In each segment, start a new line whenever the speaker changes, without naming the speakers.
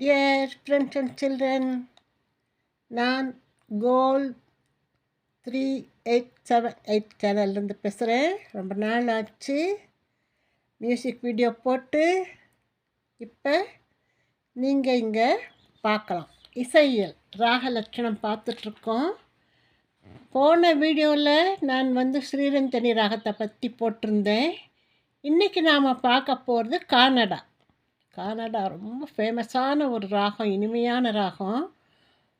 Dear friends and children நான் gold three eight seven eight சேனல்லேருந்து பேசுகிறேன் ரொம்ப நாள் ஆச்சு. மியூசிக் வீடியோ போட்டு இப்போ நீங்கள் இங்கே பார்க்கலாம். இசையியல் ராக லட்சணம் பார்த்துட்ருக்கோம். போன வீடியோவில் நான் வந்து ஸ்ரீரஞ்சனி ராகத்தை பற்றி போட்டிருந்தேன். இன்றைக்கி நாம் பார்க்க போகிறது கானடா. கானடா ரொம்ப ஃபேமஸான ஒரு ராகம் இனிமையான ராகம்.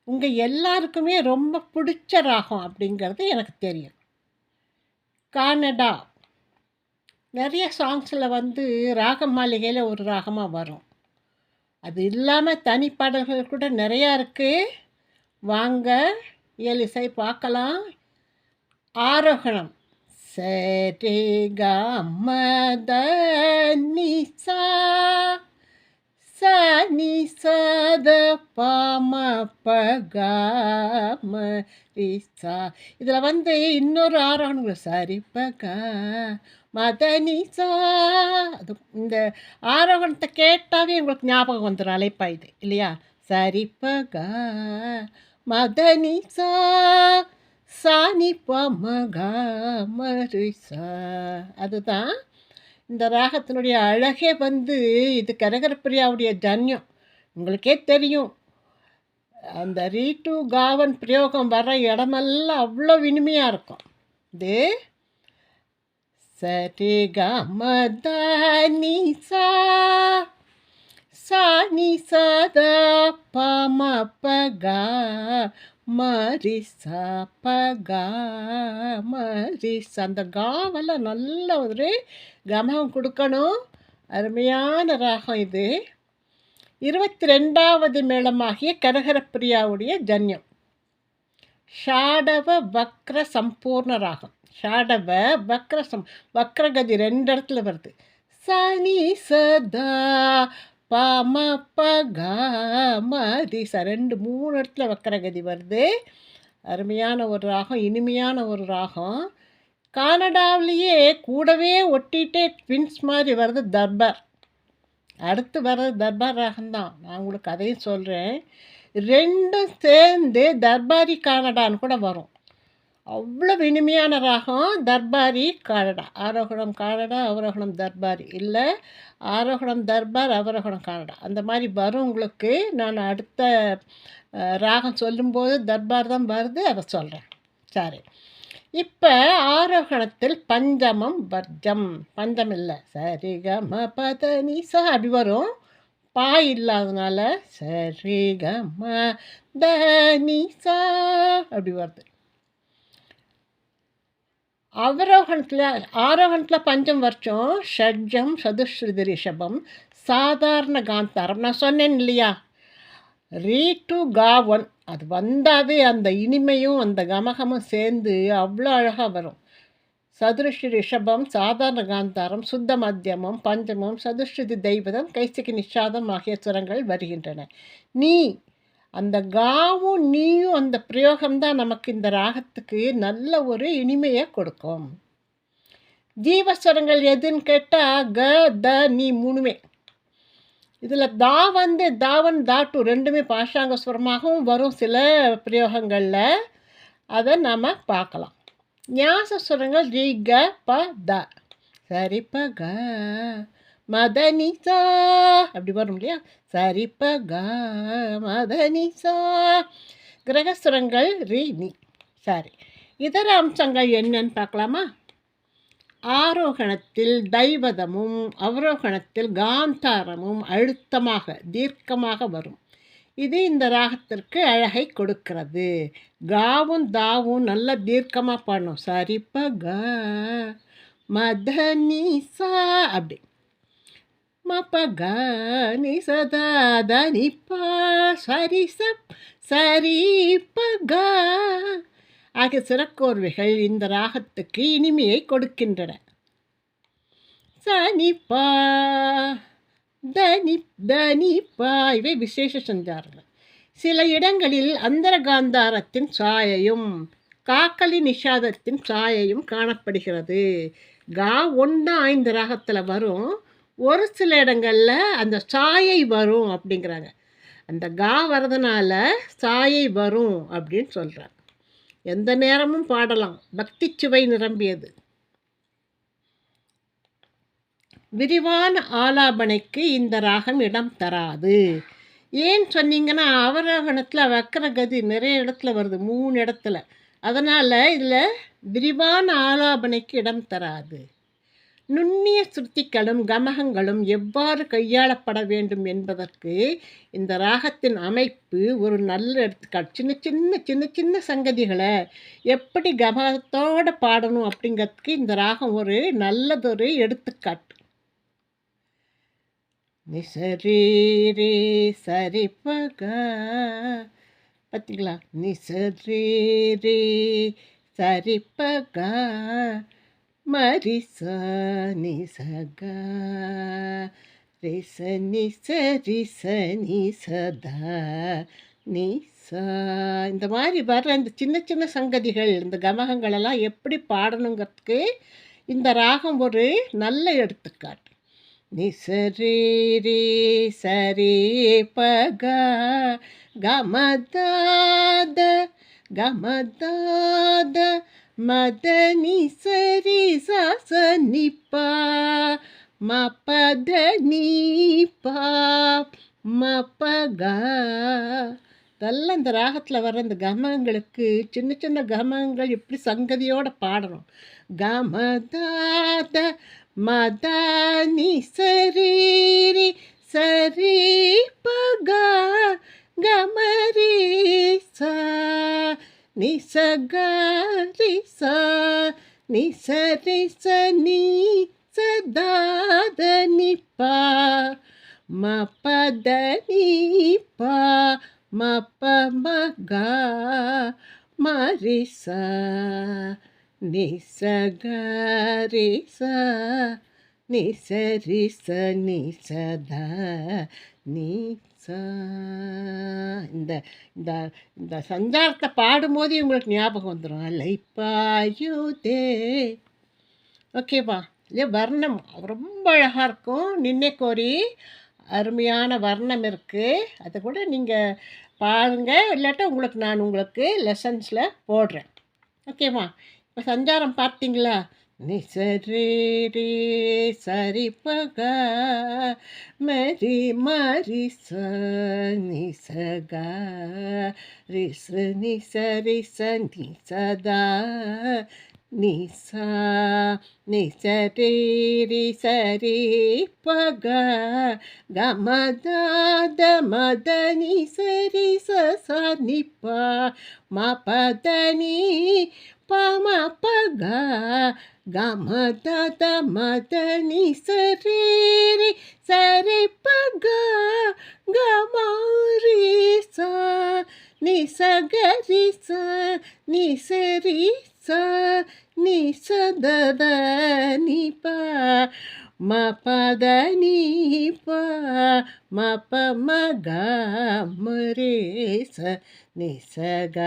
உங்கள் எல்லாருக்குமே ரொம்ப பிடிச்ச ராகம் அப்படிங்கிறது எனக்கு தெரியும். கானடா. நிறைய சாங்ஸில் வந்து ராக மாளிகையில் ஒரு ராகமாக வரும். அது இல்லாமல் தனி பாடல்கள் கூட நிறையா இருக்குது வாங்க இயலிசை பார்க்கலாம். ஆரோகணம். சரி கமத நிசா சனி சத பாம பகாம ரிசா இதில் வந்து இன்னொரு ஆரோகணம் சரி பக மதனிசா அது இந்த ஆரோகணத்தை கேட்டாவே உங்களுக்கு ஞாபகம் வந்துடும் அழைப்பா இது இல்லையா? சரி பக மதனிசா சாணி பமகமரிசா அதுதான் இந்த ராகத்தினுடைய அழகே வந்து இது கனகரப்பிரியாவுடைய ஜன்யம். உங்களுக்கே தெரியும். அந்த ரீட்டு காவன் பிரயோகம் வர இடமெல்லாம் அவ்வளோ இனிமையாக இருக்கும். இது சரி கமதனி சா சாணி சதா பம பகா மரிசா பகா மரிசா அந்த காவெல்லாம் நல்ல ஒரு கமகம் கொடுக்கணும். அருமையான ராகம் இது. இருபத்தி ரெண்டாவது மேளமாகிய கரகரப்பிரியாவுடைய ஜன்யம். ஷாடவ வக்ர சம்பூர்ண ராகம். ஷாடவ வக்ர சம் வக்ரகதி ரெண்டு இடத்துல வருது. சனி சதா பாம பகமரிசா ரெண்டு மூணு இடத்துல வக்கரகதி வருது. அருமையான ஒரு ராகம் இனிமையான ஒரு ராகம். கானடாவிலேயே கூடவே ஒட்டிகிட்டே ட்வின்ஸ் மாதிரி வர்றது தர்பார். அடுத்து வர்றது தர்பார் ராகம்தான். நான் உங்களுக்கு அதையும் சொல்கிறேன் ரெண்டும் சேர்ந்து தர்பாரி கானடான்னு கூட வரும். அவ்வளோ இனிமையான ராகம் தர்பாரி கானடா. ஆரோகணம் கானடா அவரோகணம் தர்பாரி. இல்லை ஆரோகணம் தர்பார் அவரோகணம் கானடா. அந்த மாதிரி வரும் உங்களுக்கு. நான் அடுத்த ராகம் சொல்லும்போது தர்பார் தான் வருது அதை சொல்கிறேன் சரி. இப்போ ஆரோகணத்தில் பஞ்சமம் வர்ஜம் பஞ்சம் இல்லை. சரி கம பத நிசா அப்படி வரும். பா இல்லாதனால சரி கம த நிசா அப்படி வருது. அவரோகணத்தில் ஆரோகணத்தில் பஞ்சம் வருஷம் ஷட்ஜம் சதுஸ்ருதி ரிஷபம் சாதாரண காந்தாரம். நான் சொன்னேன் இல்லையா? ரீ டு கா ஒன். அது வந்தாவே அந்த இனிமையும் அந்த கமகமும் சேர்ந்து அவ்வளோ அழகாக வரும். சதுருஷ்டி ரிஷபம் சாதாரண காந்தாரம் சுத்த மத்தியமம் பஞ்சமம் சதுஷ்டி தெய்வதம் கைசிக்கு நிஷாதம் ஆகிய சுரங்கள் வருகின்றன. நீ அந்த காவும் நீயும் அந்த பிரயோகம்தான் நமக்கு இந்த ராகத்துக்கு நல்ல ஒரு இனிமையை கொடுக்கும். ஜீவஸ்வரங்கள் எதுன்னு கேட்டால் க த நீ மூணுமே. இதில் தா வந்து தாவன் தாட்டு ரெண்டுமே பாஷாங்க ஸ்வரமாகவும் வரும் சில பிரயோகங்களில். அதை நாம் பார்க்கலாம் ஞாச சுரங்கள் ரி க ப த. சரி ப க மதனிசா அப்படி வரும் இல்லையா? சரிப்ப க மதனிசா கிரகஸ்வரங்கள் ரி நி சரி. இதர அம்சங்கள் என்னன்னு பார்க்கலாமா? ஆரோகணத்தில் தைவதமும் அவரோகணத்தில் காந்தாரமும் அழுத்தமாக தீர்க்கமாக வரும். இது இந்த ராகத்திற்கு அழகை கொடுக்கிறது. காவும் தாவும் நல்லா தீர்க்கமாக பாடணும். சரிப்ப க மதனிசா அப்படி. மப்ப க நி சதா சரி சப் சரி ப ஆகிய சிறக்கோர்வைகள் இந்த ராகத்துக்கு இனிமையை கொடுக்கின்றன. சனிப்பா தனி தனிப்பா இவை விசேஷ சஞ்சாரங்கள். சில இடங்களில் அந்தரகாந்தாரத்தின் சாயையும் காக்கலி நிஷாதத்தின் சாயையும் காணப்படுகிறது. கா ஒன்றா ஐந்து ராகத்தில் வரும். ஒரு சில இடங்களில் அந்த சாயை வரும் அப்படிங்கிறாங்க. அந்த கா வரதுனால சாயை வரும் அப்படின்னு சொல்கிறாங்க எந்த நேரமும் பாடலாம். பக்தி சுவை நிரம்பியது. விரிவான ஆலாபனைக்கு இந்த ராகம் இடம் தராது. ஏன் சொன்னீங்கன்னா அவரோகணத்தில் வக்கர கதி நிறைய இடத்துல வருது மூணு இடத்துல. அதனால் இதில் விரிவான ஆலாபனைக்கு இடம் தராது. நுண்ணிய சுருத்திகளும் கமகங்களும் எவ்வாறு கையாளப்பட வேண்டும் என்பதற்கு இந்த ராகத்தின் அமைப்பு ஒரு நல்ல எடுத்துக்காட்டு. சின்ன சின்ன சின்ன சின்ன சங்கதிகளை எப்படி கமகத்தோடு பாடணும் அப்படிங்கிறதுக்கு இந்த ராகம் ஒரு நல்லதொரு எடுத்துக்காட்டு. நிசரீ ரே சரி பகா. பார்த்தீங்களா நிசரீ ரே சரி பக மரிச நிசக ரிச நிச ரிச இந்த மாதிரி வர்ற இந்த சின்ன சின்ன சங்கதிகள் இந்த கமகங்கள் எல்லாம் எப்படி பாடணுங்கிறதுக்கு இந்த ராகம் ஒரு நல்ல எடுத்துக்காட்டு. நிசரி ரீ சரி பக கமதாத கமதாத மதனி சரி சாச நிப்பா மபத நீப்பா மபகா அதெல்லாம் இந்த ராகத்தில் வர இந்த கமங்களுக்கு சின்ன சின்ன கமங்கள் எப்படி சங்கதியோடு பாடணும். கமதாத மதானி சரீரி சரி பகா கமரி சா நிசக ரிச நிச ரிச நீ சதாத நிப்பா மபத நீப்பா மப மகா மரிச நிசக ரிச நிச ரிச நிசத நீச இந்த இந்த இந்த சஞ்சாரத்தை பாடும்போதே உங்களுக்கு ஞாபகம் வந்துடும் லைப்பாயுதே ஓகேவா? இல்லையா வர்ணம். ரொம்ப அழகாக இருக்கும். நின்னே கோரி. அருமையான வர்ணம் இருக்குது அதை கூட நீங்கள் பாருங்கள் இல்லாட்டா உங்களுக்கு நான் உங்களுக்கு லெசன்ஸில் போடுறேன். ஓகேவா? இப்போ சஞ்சாரம் பார்த்தீங்களா? நிசரே ரே சரி பக மரி மரி ச நிசக ரிச நிச ரிச நிசதா நிசா நிசரே ரி சரி பக கமதாத மத ಪಮ ಪಗ ಗಮ ತ ಮತ ನಿ ಸರಿ ರಿ ಸರಿ ಪಗ ಗಮ ರಿ ಸ ನಿ ಸ ಗ ರಿ ಸ ನಿ ಸ ರಿ ಸ ನಿ ಸ ದ ನಿ ಪ ಮ ಪ ದ ನಿ ಪ ಮ ಪ ಮ ಗ ಮ ರೇ ಸ ನಿ ಸ ಗ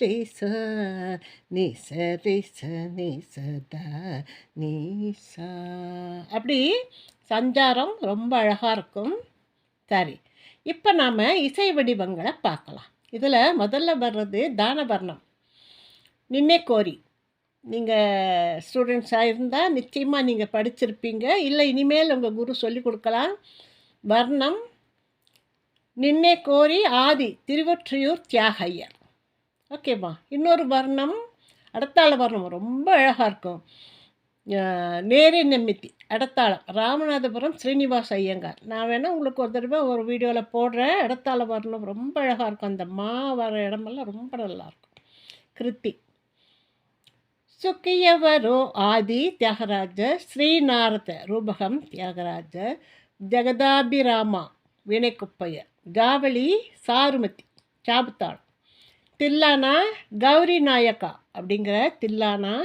ರಿ ಸ ನಿ ಸ ரி ச நி ச த நீ சா அப்படி சஞ்சாரம் ரொம்ப அழகாக இருக்கும் சரி இப்போ நாம் இசை வடிவங்களை பார்க்கலாம் இதில் முதல்ல வர்றது தானவர்ணம் நின்னே கோரி நீங்கள் ஸ்டூடெண்ட்ஸாக இருந்தால் நிச்சயமாக நீங்கள் படிச்சிருப்பீங்க. இல்லை இனிமேல் உங்கள் குரு சொல்லிக் கொடுக்கலாம். வர்ணம் நின்னே கோரி ஆதி திருவொற்றியூர் தியாகையர். ஓகேம்மா இன்னொரு வர்ணம் அடுத்தாள வர்ணம். ரொம்ப அழகாக இருக்கும். நேரே நெம்மித்தி அடுத்தாளம். ராமநாதபுரம் ஸ்ரீனிவாஸ் ஐயங்கார். நான் வேணால் உங்களுக்கு ஒரு தடவை ஒரு வீடியோவில் போடுறேன். இடத்தாள வர்ணம் ரொம்ப அழகாக இருக்கும். அந்த மா வர இடமெல்லாம் ரொம்ப நல்லாயிருக்கும் கிருத்தி. சுக்கியவரோ ஆதி தியாகராஜ ஸ்ரீநாரத ரூபகம் தியாகராஜ ஜெகதாபிராமா வினைக்குப்பையர் காவலி சாருமதி சாபுத்தாள் தில்லானா கௌரி நாயக்கா அப்படிங்கிற தில்லானா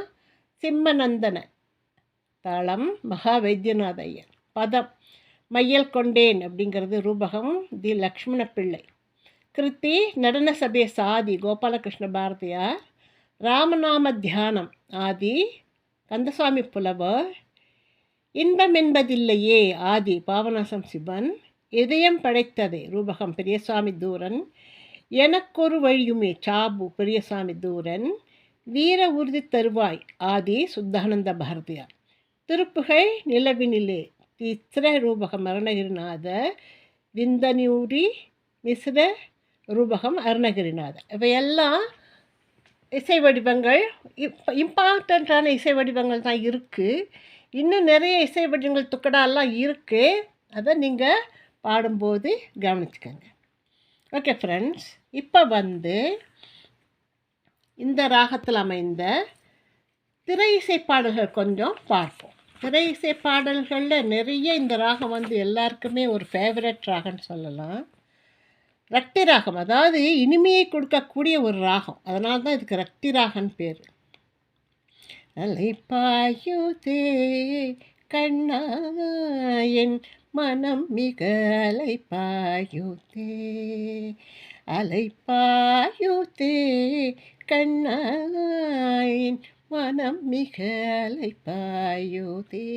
சிம்மநந்தன தளம் மகா வைத்தியநாத ஐயர் பதம் மையல் கொண்டேன் அப்படிங்கிறது ரூபகம் தி லக்ஷ்மண பிள்ளை கிருத்தி நடன சபை சாதி கோபாலகிருஷ்ண பாரதியார் ராமநாம தியானம் ஆதி கந்தசாமி புலவர். இன்பம் என்பதில்லையே ஆதி பாவநாசம் சிவன். இதயம் படைத்ததே ரூபகம் பெரியசாமி தூரன். எனக்கொரு வழியுமே சாபு பெரியசாமி தூரன். வீர உறுதி தருவாய் ஆதி சுத்தானந்த பாரதியார் திருப்புகை நிலவினிலே தித்திர ரூபகம் அருணகிரிநாத விந்தனியூரி மிஸ்ர ரூபகம் அருணகிரிநாத இவையெல்லாம் இசை வடிவங்கள் இப்போ இம்பார்ட்டண்ட்டான இசை வடிவங்கள் தான் இருக்குது இன்னும் நிறைய இசை வடிவங்கள் துக்கடாலாம் இருக்குது அதை நீங்கள் பாடும்போது கவனிச்சுக்கோங்க. ஓகே ஃப்ரெண்ட்ஸ் இப்போ வந்து இந்த ராகத்தில் அமைந்த திரை இசை பாடல்கள் கொஞ்சம் பார்ப்போம். திரை இசை பாடல்களில் நிறைய இந்த ராகம் வந்து எல்லாருக்குமே ஒரு ஃபேவரட் ராகம்னு சொல்லலாம். ரக்தி ராகம் அதாவது இனிமையை கொடுக்கக்கூடிய ஒரு ராகம். அதனால தான் இதுக்கு ரக்தி ராகன் பேர். அலைப்பாயுதே கண்ணா என் மனம் மிக அலைப்பாயுதே. அலைப்பாயுதே கண்ணா என் மனம் மிக அலைப்பாயுதே.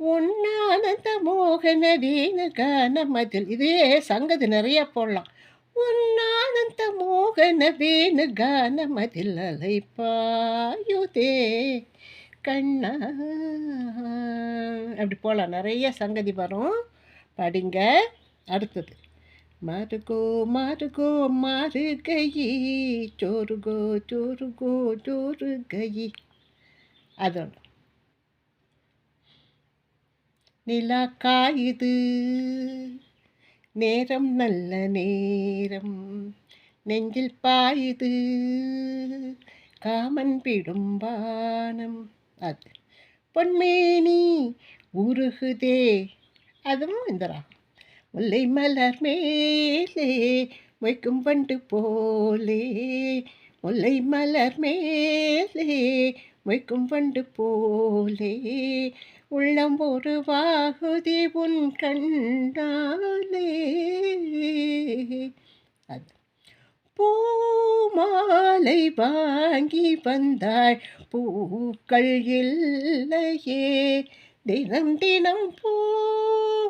உன்னானந்த மோகன வீண கானமதில் இதே சங்கதி நிறைய போடலாம். உன்னானந்த மோகன வேணு கானமதில் அலைப்பாயுதே. கண்ணா. அப்படி போகலாம் நிறைய சங்கதி வரும். படிங்க. அடுத்தது. மாறுகோ மாறுகோ மாறுகையி சோறுகோ சோறுகோ சோறுகையி. அது ஒன்று நிலா காயுது. நேரம் நல்ல நேரம் நெஞ்சில் பாயுது. காமன் பிடும் பானம் அது. பொன்மேனி உருகுதே. அதுவும் இந்த ராகம். முல்லை மலர் மேலே மொய்க்கும் பண்டு போலே. முல்லை மலர் மேலே வைக்கும் பண்டு போலே உள்ளம் ஒரு வாகுதி உன் கண்டாலே அது. பூமாலை வாங்கி வந்தாய் பூக்கள் இல்லையே. தினம் தினம்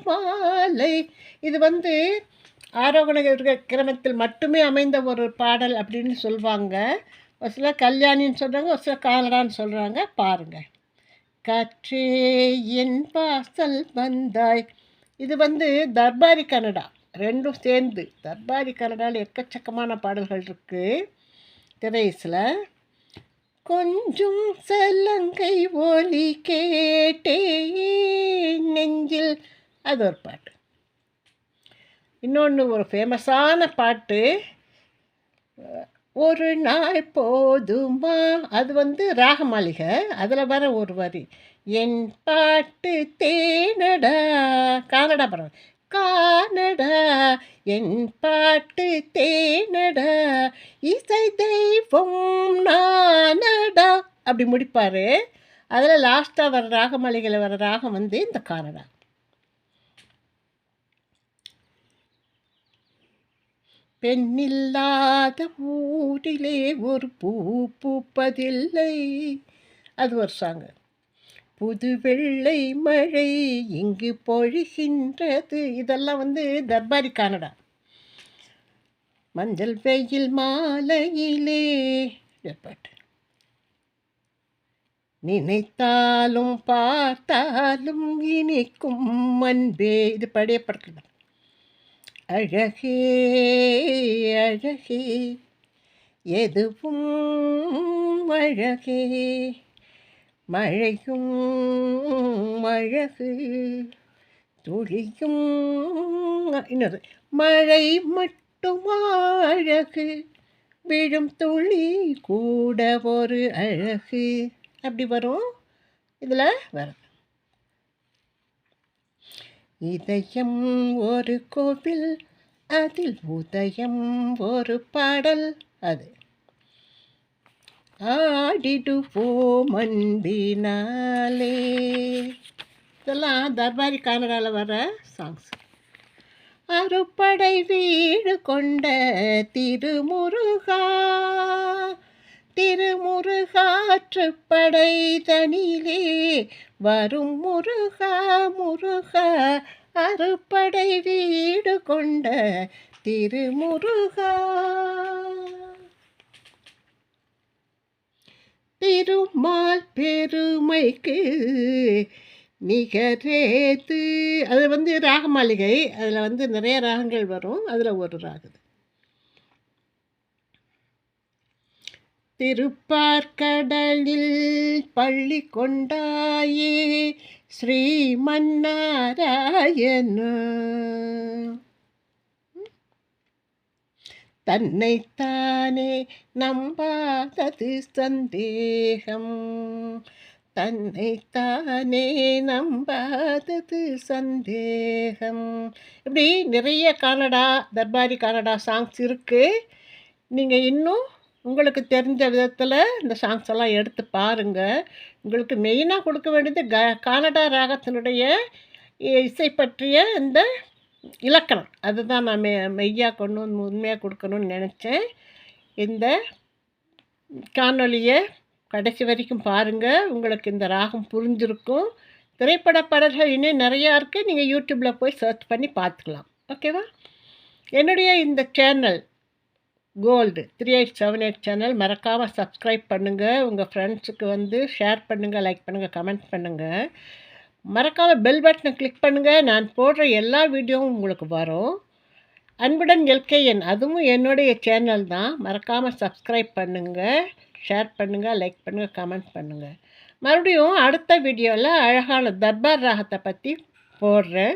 பூமாலை. இது வந்து ஆரோகண கிரமத்தில் மட்டுமே அமைந்த ஒரு பாடல் அப்படின்னு சொல்லுவாங்க ஒரு சில கல்யாணின்னு சொல்கிறாங்க ஒரு சில காலடான்னு சொல்கிறாங்க பாருங்கள் காற்றே என் பாசல் வந்தாய். இது வந்து தர்பாரி கன்னடா ரெண்டும் சேர்ந்து தர்பாரி கன்னடாவில் எக்கச்சக்கமான பாடல்கள் இருக்குது திரைஸில் கொஞ்சம் சலங்கை ஒலி கேட்டே நெஞ்சில். அது ஒரு பாட்டு. இன்னொன்று ஒரு ஃபேமஸான பாட்டு ஒரு நாள் போதுமா? அது வந்து ராகமாளிகை. அதில் வர ஒரு வரி. என் பாட்டு தேனடா கானடா படம். கானடா என் பாட்டு தேனடா இசை தெய்வம் நானடா அப்படி முடிப்பார். அதில் லாஸ்ட்டாக வர ராகமாளிகையில் வர ராகம் வந்து இந்த கானடா. பெண்ணில்லாத ஊரிலே ஒரு பூ பூப்பதில்லை. அது ஒரு சாங்கு புது வெள்ளை மழை இங்கு பொழிகின்றது. இதெல்லாம் வந்து தர்பாரி கானடா மஞ்சள் வெயில் மாலையிலே பாட்டு நினைத்தாலும் பார்த்தாலும் இனிக்கும் அன்பே. இது பழைய படத்தில் அழகே அழகே எதுவும் அழகே மழையும் அழகு துளியும் இன்னொரு மழை மட்டும் அழகு விழும் துளி கூட ஒரு அழகு. அப்படி வரும்? இதில் வரும். இதயம் ஒரு கோவில் அதில் உதயம் ஒரு பாடல். அது. ஆடிடுவோம் அன்பினாலே. இதெல்லாம் தர்பாரி கானடாவில் வர சாங்ஸ் அறுப்படை வீடு கொண்ட திருமுருகா. திருமுருகாற்றுப்படை தனியிலே வரும் முருகா முருகா அறுப்படை வீடு கொண்ட திருமுருகா. திருமால் பெருமைக்கு நிகரேத்து அது வந்து ராக மாளிகை அதில் வந்து நிறைய ராகங்கள் வரும் அதில் ஒரு ராகுது. திருப்பார்கடலில் பள்ளி கொண்டாயே ஸ்ரீமன்னாராயண. தன்னைத்தானே நம்பாதது சந்தேகம். தன்னைத்தானே நம்பாதது சந்தேகம். இப்படி நிறைய கன்னடா தர்பாரி கன்னடா சாங்ஸ் இருக்குது நீங்கள் இன்னும் உங்களுக்கு தெரிஞ்ச விதத்தில் இந்த சாங்ஸ் எல்லாம் எடுத்து பாருங்கள் உங்களுக்கு மெயினாக கொடுக்க வேண்டியது க கானடா ராகத்தினுடைய இசை பற்றிய இந்த இலக்கணம். அதுதான் நான் மெ மெய்யாக கொண்டு வந்து உண்மையாக கொடுக்கணும்னு நினச்சேன். இந்த காணொலியை கடைசி வரைக்கும் பாருங்கள் உங்களுக்கு இந்த ராகம் புரிஞ்சிருக்கும். திரைப்பட பாடல்கள் இன்னும் நிறையா இருக்குது நீங்கள் யூடியூப்பில் போய் சர்ச் பண்ணி பார்த்துக்கலாம். ஓகேவா என்னுடைய இந்த channel gold three eight seven eight channel மறக்காமல் சப்ஸ்கிரைப் பண்ணுங்கள் உங்கள் ஃப்ரெண்ட்ஸுக்கு வந்து ஷேர் பண்ணுங்கள் லைக் பண்ணுங்கள் கமெண்ட் பண்ணுங்கள் மறக்காமல் பெல் பட்டனை கிளிக் பண்ணுங்கள் நான் போடுற எல்லா வீடியோவும் உங்களுக்கு வரும். அன்புடன் எல்கேஎன் அதுவும் என்னுடைய சேனல் தான். மறக்காமல் சப்ஸ்கிரைப் பண்ணுங்கள் ஷேர் பண்ணுங்கள் லைக் பண்ணுங்கள் கமெண்ட் பண்ணுங்கள் மறுபடியும் அடுத்த வீடியோவில் அழகான தர்பார் ராகத்தை பற்றி போடுறேன்.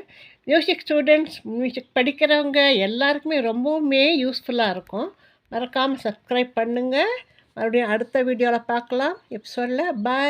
மியூசிக் ஸ்டூடெண்ட்ஸ் மியூசிக் படிக்கிறவங்க எல்லாருக்குமே ரொம்பவுமே யூஸ்ஃபுல்லாக இருக்கும். மறக்காமல் சப்ஸ்கிரைப் பண்ணுங்கள் மறுபடியும் அடுத்த வீடியோவில் பார்க்கலாம். எபிசோடில் பாய்